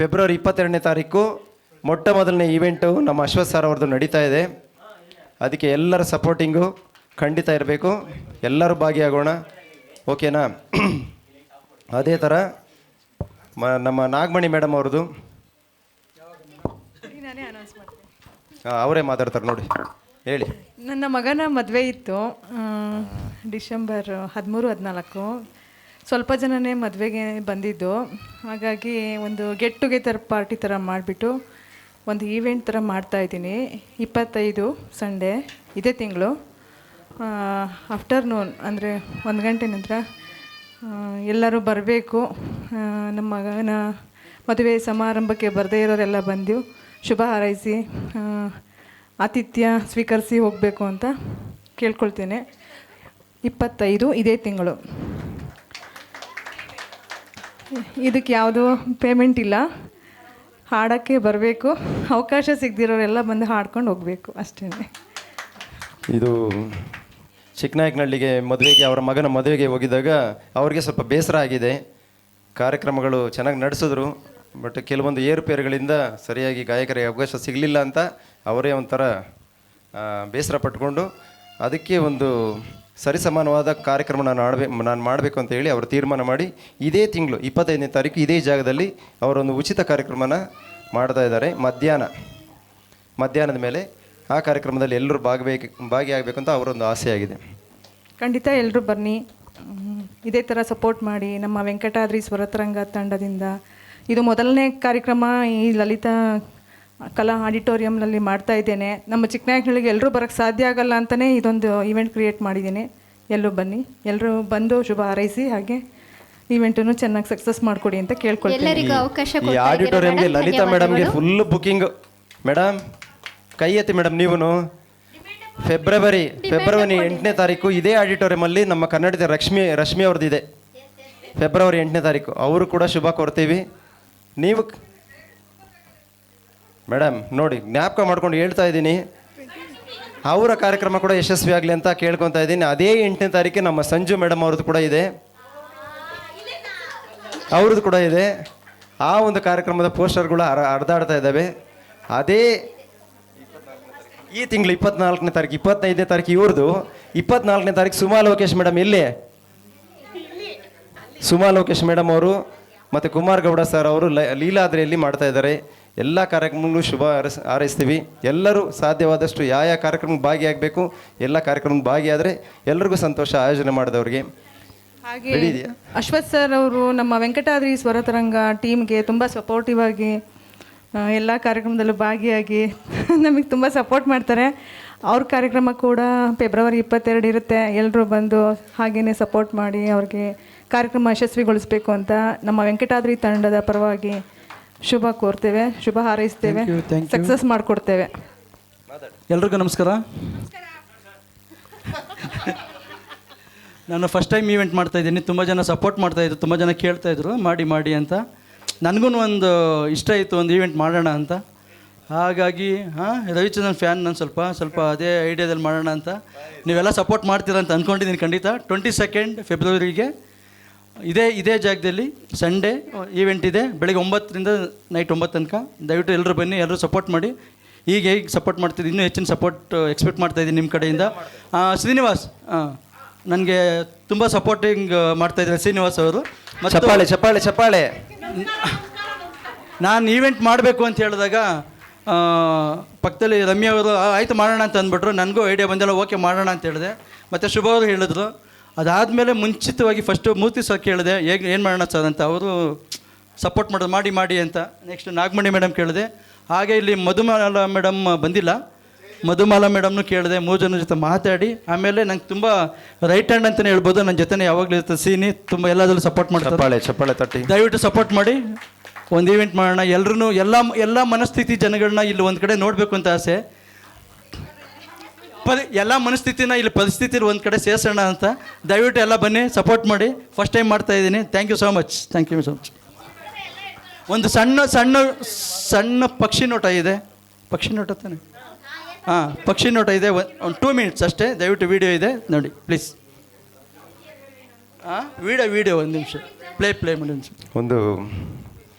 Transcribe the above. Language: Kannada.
ಫೆಬ್ರವರಿ ಇಪ್ಪತ್ತೆರಡನೇ ತಾರೀಕು ಮೊಟ್ಟ ಮೊದಲನೇ ಈವೆಂಟು ನಮ್ಮ ಅಶ್ವಥ್ ಸರ್ ಅವ್ರದ್ದು ನಡೀತಾ ಇದೆ. ಅದಕ್ಕೆ ಎಲ್ಲರ ಸಪೋರ್ಟಿಂಗು ಖಂಡಿತ ಇರಬೇಕು. ಎಲ್ಲರೂ ಭಾಗಿಯಾಗೋಣ. ಓಕೆನಾ? ಅದೇ ಥರ ಮ ನಮ್ಮ ನಾಗಮಣಿ ಮೇಡಮ್ ಅವ್ರದ್ದು. ನಾನೇ ಅನೌನ್ಸ್ ಮಾಡ್ತೀನಿ. ಆ, ಅವರೇ ಮಾತಾಡ್ತಾರೆ ನೋಡಿ. ಹೇಳಿ. ನನ್ನ ಮಗನ ಮದುವೆ ಇತ್ತು ಡಿಸೆಂಬರ್ ಹದಿಮೂರು ಹದಿನಾಲ್ಕು. ಸ್ವಲ್ಪ ಜನನೇ ಮದುವೆಗೆ ಬಂದಿದ್ದು. ಹಾಗಾಗಿ ಒಂದು ಗೆಟ್ ಟುಗೆದರ್ ಪಾರ್ಟಿ ಥರ ಮಾಡಿಬಿಟ್ಟು ಒಂದು ಈವೆಂಟ್ ಥರ ಮಾಡ್ತಾಯಿದ್ದೀನಿ ಇಪ್ಪತ್ತೈದು ಸಂಡೇ ಇದೇ ತಿಂಗಳು. ಆಫ್ಟರ್ನೂನ್ ಅಂದರೆ ಒಂದು ಗಂಟೆ ನಂತರ ಎಲ್ಲರೂ ಬರಬೇಕು. ನಮ್ಮ ಮಗನ ಮದುವೆ ಸಮಾರಂಭಕ್ಕೆ ಬರದೇ ಇರೋರೆಲ್ಲ ಬಂದು ಶುಭ ಹಾರೈಸಿ ಆತಿಥ್ಯ ಸ್ವೀಕರಿಸಿ ಹೋಗಬೇಕು ಅಂತ ಕೇಳ್ಕೊಳ್ತೇನೆ. ಇಪ್ಪತ್ತೈದು ಇದೇ ತಿಂಗಳು. ಇದಕ್ಕೆ ಯಾವುದೂ ಪೇಮೆಂಟ್ ಇಲ್ಲ. ಹಾಡೋಕ್ಕೆ ಬರಬೇಕು. ಅವಕಾಶ ಸಿಗದಿರೋರೆಲ್ಲ ಬಂದು ಹಾಡ್ಕೊಂಡು ಹೋಗಬೇಕು ಅಷ್ಟೇ ಇದು ಚಿಕ್ಕನಾಯಕನಹಳ್ಳಿಗೆ ಮದುವೆಗೆ, ಅವರ ಮಗನ ಮದುವೆಗೆ ಹೋಗಿದ್ದಾಗ ಅವ್ರಿಗೆ ಸ್ವಲ್ಪ ಬೇಸರ ಆಗಿದೆ. ಕಾರ್ಯಕ್ರಮಗಳು ಚೆನ್ನಾಗಿ ನಡೆಸಿದ್ರು. ಬಟ್ ಕೆಲವೊಂದು ಏರುಪೇರುಗಳಿಂದ ಸರಿಯಾಗಿ ಗಾಯಕರಿಗೆ ಅವಕಾಶ ಸಿಗಲಿಲ್ಲ ಅಂತ ಅವರೇ ಒಂಥರ ಬೇಸರ ಪಟ್ಕೊಂಡು ಅದಕ್ಕೆ ಒಂದು ಸರಿಸಮಾನವಾದ ಕಾರ್ಯಕ್ರಮ ನಾನು ಆಡಬೇ, ನಾನು ಮಾಡಬೇಕು ಅಂತ ಹೇಳಿ ಅವರು ತೀರ್ಮಾನ ಮಾಡಿ ಇದೇ ತಿಂಗಳು, ಇಪ್ಪತ್ತೈದನೇ ತಾರೀಕು ಇದೇ ಜಾಗದಲ್ಲಿ ಅವರೊಂದು ಉಚಿತ ಕಾರ್ಯಕ್ರಮನ ಮಾಡ್ತಾ ಇದ್ದಾರೆ. ಮಧ್ಯಾಹ್ನ, ಮಧ್ಯಾಹ್ನದ ಮೇಲೆ ಆ ಕಾರ್ಯಕ್ರಮದಲ್ಲಿ ಎಲ್ಲರೂ ಭಾಗಬೇಕು ಭಾಗಿಯಾಗಬೇಕು ಅಂತ ಅವರೊಂದು ಆಸೆಯಾಗಿದೆ. ಖಂಡಿತ ಎಲ್ಲರೂ ಬನ್ನಿ. ಇದೇ ಥರ ಸಪೋರ್ಟ್ ಮಾಡಿ. ನಮ್ಮ ವೆಂಕಟಾದ್ರಿ ಸ್ವರತರಂಗ ತಂಡದಿಂದ ಇದು ಮೊದಲನೇ ಕಾರ್ಯಕ್ರಮ ಈ ಲಲಿತಾ ಕಲಾ ಆಡಿಟೋರಿಯಂನಲ್ಲಿ ಮಾಡ್ತಾ ಇದ್ದೇನೆ. ನಮ್ಮ ಚಿಕ್ಕನಾಯಕನಹಳ್ಳಿಗೆ ಎಲ್ಲರೂ ಬರೋಕ್ಕೆ ಸಾಧ್ಯ ಆಗಲ್ಲ ಅಂತಲೇ ಇದೊಂದು ಇವೆಂಟ್ ಕ್ರಿಯೇಟ್ ಮಾಡಿದ್ದೀನಿ. ಎಲ್ಲರೂ ಬನ್ನಿ. ಎಲ್ಲರೂ ಬಂದು ಶುಭ ಹಾರೈಸಿ ಹಾಗೆ ಇವೆಂಟನ್ನು ಚೆನ್ನಾಗಿ ಸಕ್ಸಸ್ ಮಾಡಿಕೊಡಿ ಅಂತ ಕೇಳ್ಕೊಳ್ತೀನಿ. ಎಲ್ಲರಿಗೂ ಅವಕಾಶ ಈ ಕೊಡ್ತಾ ಇದ್ದೀರಾ ಆಡಿಟೋರಿಯಂಗೆ madam. ಲಲಿತಾ ಮೇಡಮ್ಗೆ. ಫುಲ್ ಬುಕಿಂಗ್ ಮೇಡಮ್ ಕೈ ಎತ್ತಿ ಮೇಡಮ್ ನೀವು ಫೆಬ್ರವರಿ ಫೆಬ್ರವರಿ ಎಂಟನೇ ತಾರೀಕು ಇದೇ ಆಡಿಟೋರಿಯಮಲ್ಲಿ ನಮ್ಮ ಕನ್ನಡದ ರಶ್ಮಿ ರಶ್ಮಿ ಅವ್ರದ್ದು ಇದೆ ಫೆಬ್ರವರಿ ಎಂಟನೇ ತಾರೀಕು. ಅವರು ಕೂಡ ಶುಭ ಕೋರ್ತೀವಿ. ನೀವು ಮೇಡಮ್, ನೋಡಿ, ಜ್ಞಾಪಕ ಮಾಡ್ಕೊಂಡು ಹೇಳ್ತಾ ಇದ್ದೀನಿ. ಅವರ ಕಾರ್ಯಕ್ರಮ ಕೂಡ ಯಶಸ್ವಿ ಆಗಲಿ ಅಂತ ಕೇಳ್ಕೊತಾ ಇದ್ದೀನಿ. ಅದೇ ಎಂಟನೇ ತಾರೀಕು ನಮ್ಮ ಸಂಜು ಮೇಡಮ್ ಅವ್ರದ್ದು ಕೂಡ ಇದೆ. ಅವ್ರದ್ದು ಕೂಡ ಇದೆ. ಆ ಒಂದು ಕಾರ್ಯಕ್ರಮದ ಪೋಸ್ಟರ್ಗಳು ಹರ ಹರಿದಾಡ್ತಾ ಇದ್ದಾವೆ. ಅದೇ ಈ ತಿಂಗಳು ಇಪ್ಪತ್ನಾಲ್ಕನೇ ತಾರೀಕು, ಇಪ್ಪತ್ತೈದನೇ ತಾರೀಕು ಇವ್ರದ್ದು. ಇಪ್ಪತ್ನಾಲ್ಕನೇ ತಾರೀಕು ಸುಮಾ ಲೋಕೇಶ್ ಮೇಡಮ್ ಇಲ್ಲಿ ಸುಮಾ ಲೋಕೇಶ್ ಮೇಡಮ್ ಅವರು ಮತ್ತು ಕುಮಾರ್ ಗೌಡ ಸರ್ ಅವರು ಲೀಲಾದ್ರಿಯಲ್ಲಿ ಮಾಡ್ತಾ ಇದ್ದಾರೆ. ಎಲ್ಲ ಕಾರ್ಯಕ್ರಮಗಳು ಶುಭ ಹಾರೈಸ್ ಹಾರೈಸ್ತೀವಿ. ಎಲ್ಲರೂ ಸಾಧ್ಯವಾದಷ್ಟು ಯಾವ ಯಾವ ಕಾರ್ಯಕ್ರಮಕ್ಕೆ ಭಾಗಿಯಾಗಬೇಕು ಎಲ್ಲ ಕಾರ್ಯಕ್ರಮಕ್ಕೆ ಭಾಗಿಯಾದರೆ ಎಲ್ಲರಿಗೂ ಸಂತೋಷ ಆಯೋಜನೆ ಮಾಡಿದವ್ರಿಗೆ. ಹಾಗೆ ರೆಡಿ ಇದೆಯಾ? ಅಶ್ವಥ್ ಸರ್ ಅವರು ನಮ್ಮ ವೆಂಕಟಾದ್ರಿ ಸ್ವರತರಂಗ ಟೀಮ್ಗೆ ತುಂಬ ಸಪೋರ್ಟಿವ್ ಆಗಿ ಎಲ್ಲ ಕಾರ್ಯಕ್ರಮದಲ್ಲೂ ಭಾಗಿಯಾಗಿ ನಮಗೆ ತುಂಬ ಸಪೋರ್ಟ್ ಮಾಡ್ತಾರೆ. ಅವ್ರ ಕಾರ್ಯಕ್ರಮ ಕೂಡ ಫೆಬ್ರವರಿ ಇಪ್ಪತ್ತೆರಡು ಇರುತ್ತೆ. ಎಲ್ಲರೂ ಬಂದು ಹಾಗೆಯೇ ಸಪೋರ್ಟ್ ಮಾಡಿ ಅವ್ರಿಗೆ ಕಾರ್ಯಕ್ರಮ ಯಶಸ್ವಿಗೊಳಿಸಬೇಕು ಅಂತ ನಮ್ಮ ವೆಂಕಟಾದ್ರಿ ತಂಡದ ಪರವಾಗಿ ಶುಭ ಕೋರ್ತೇವೆ ಶುಭ ಹಾರೈಸ್ತೇವೆ Thank you, thank you. Success ಮಾಡಿಕೊಡ್ತೇವೆ. ಎಲ್ರಿಗೂ ನಮಸ್ಕಾರ. ನಾನು ಫಸ್ಟ್ ಟೈಮ್ ಈವೆಂಟ್ ಮಾಡ್ತಾ ಇದ್ದೀನಿ. ತುಂಬ ಜನ ಸಪೋರ್ಟ್ ಮಾಡ್ತಾ ಇದ್ರು ತುಂಬ ಜನ ಕೇಳ್ತಾ ಇದ್ರು. ಮಾಡಿ ಮಾಡಿ ಅಂತ. ನನಗೂ ಒಂದು ಇಷ್ಟ ಇತ್ತು ಒಂದು ಈವೆಂಟ್ ಮಾಡೋಣ ಅಂತ. ಹಾಗಾಗಿ ಹಾಂ ರವಿಚಂದ್ರನ್ ಫ್ಯಾನ್ ನಾನು ಸ್ವಲ್ಪ ಸ್ವಲ್ಪ ಅದೇ ಐಡಿಯಾದಲ್ಲಿ ಮಾಡೋಣ ಅಂತ. ನೀವೆಲ್ಲ ಸಪೋರ್ಟ್ ಮಾಡ್ತೀರಾ ಅಂತ ಅಂದ್ಕೊಂಡಿದ್ದೀನಿ ಖಂಡಿತ. ಟ್ವೆಂಟಿ ಸೆಕೆಂಡ್ ಫೆಬ್ರವರಿಗೆ ಇದೇ ಇದೇ ಜಾಗದಲ್ಲಿ ಸಂಡೇ ಈವೆಂಟ್ ಇದೆ. ಬೆಳಗ್ಗೆ ಒಂಬತ್ತರಿಂದ ನೈಟ್ ಒಂಬತ್ತು ತನಕ. ದಯವಿಟ್ಟು ಎಲ್ಲರೂ ಬನ್ನಿ ಎಲ್ಲರೂ ಸಪೋರ್ಟ್ ಮಾಡಿ. ಈಗ ಹೇಗೆ ಸಪೋರ್ಟ್ ಮಾಡ್ತಿದ್ದೀನಿ. ಇನ್ನೂ ಹೆಚ್ಚಿನ ಸಪೋರ್ಟ್ ಎಕ್ಸ್ಪೆಕ್ಟ್ ಮಾಡ್ತಾ ಇದ್ದೀನಿ ನಿಮ್ಮ ಕಡೆಯಿಂದ. ಶ್ರೀನಿವಾಸ್ ಹಾಂ ನನಗೆ ತುಂಬ ಸಪೋರ್ಟಿಂಗ್ ಮಾಡ್ತಾ ಇದ್ದಾರೆ ಶ್ರೀನಿವಾಸ್ ಅವರು. ಮತ್ತು ಚಪ್ಪಾಳೆ ಚಪ್ಪಾಳೆ ಚಪ್ಪಾಳೆ. ನಾನು ಈವೆಂಟ್ ಮಾಡಬೇಕು ಅಂತ ಹೇಳಿದಾಗ ಪಕ್ಕದಲ್ಲಿ ರಮ್ಯ ಅವರು ಆಯ್ತು ಮಾಡೋಣ ಅಂತ ಅಂದ್ಬಿಟ್ರು. ನನಗೂ ಐಡಿಯಾ ಬಂದಿಲ್ಲ ಓಕೆ ಮಾಡೋಣ ಅಂತ ಹೇಳಿದೆ. ಮತ್ತು ಶುಭ ಅವರು ಹೇಳಿದ್ರು ಅದಾದಮೇಲೆ ಮುಂಚಿತವಾಗಿ ಫಸ್ಟು ಮೂರ್ತಿ ಸರ್ ಕೇಳಿದೆ ಹೇಗೆ ಏನು ಮಾಡೋಣ ಸರ್ ಅಂತ. ಅವರು ಸಪೋರ್ಟ್ ಮಾಡೋದು ಮಾಡಿ ಮಾಡಿ ಅಂತ. ನೆಕ್ಸ್ಟ್ ನಾಗಮಣಿ ಮೇಡಮ್ ಕೇಳಿದೆ. ಹಾಗೆ ಇಲ್ಲಿ ಮಧುಮಾಲ ಮೇಡಮ್ ಬಂದಿಲ್ಲ. ಮಧುಮಾಲ ಮೇಡಮ್ನು ಕೇಳಿದೆ ಮೂರು ಜನ ಜೊತೆ ಮಾತಾಡಿ. ಆಮೇಲೆ ನಂಗೆ ತುಂಬ ರೈಟ್ ಹ್ಯಾಂಡ್ ಅಂತಲೇ ಹೇಳ್ಬೋದು ನನ್ನ ಜೊತೆ ಯಾವಾಗಲೂ ಇರ್ತದೆ ಸೀನಿ ತುಂಬ ಎಲ್ಲದರಲ್ಲೂ ಸಪೋರ್ಟ್ ಮಾಡ್ತಾರೆ. ಚಪ್ಪಾಳೆ ಚಪ್ಪಾಳೆ ತಟ್ಟಿ. ದಯವಿಟ್ಟು ಸಪೋರ್ಟ್ ಮಾಡಿ. ಒಂದು ಈವೆಂಟ್ ಮಾಡೋಣ. ಎಲ್ಲರೂ ಎಲ್ಲ ಎಲ್ಲ ಮನಸ್ಥಿತಿ ಜನಗಳನ್ನ ಇಲ್ಲಿ ಒಂದು ಕಡೆ ನೋಡಬೇಕು ಅಂತ ಆಸೆ. ಪರಿ ಎಲ್ಲ ಮನಸ್ಥಿತಿನ ಇಲ್ಲಿ ಪರಿಸ್ಥಿತಿಲಿ ಒಂದು ಕಡೆ ಸೇರಿಸೋಣ ಅಂತ. ದಯವಿಟ್ಟು ಎಲ್ಲ ಬನ್ನಿ ಸಪೋರ್ಟ್ ಮಾಡಿ. ಫಸ್ಟ್ ಟೈಮ್ ಮಾಡ್ತಾ ಇದ್ದೀನಿ. Thank you so much thank you so much ಒಂದು ಸಣ್ಣ ಸಣ್ಣ ಸಣ್ಣ ಪಕ್ಷಿ ನೋಟ ಇದೆ. ಪಕ್ಷಿ ನೋಟ ತಾನೆ? ಹಾಂ, ಪಕ್ಷಿ ನೋಟ ಇದೆ. ಒಂದು ಟೂ ಮಿನಿಟ್ಸ್ ಅಷ್ಟೇ. ದಯವಿಟ್ಟು ವಿಡಿಯೋ ಇದೆ. ನೋಡಿ ಪ್ಲೀಸ್ ಹಾಂ ವೀಡಿಯೋ ವೀಡಿಯೋ, ಒಂದು ನಿಮಿಷ. ಪ್ಲೇ ಪ್ಲೇ ಮಾಡಿ ಒಂದು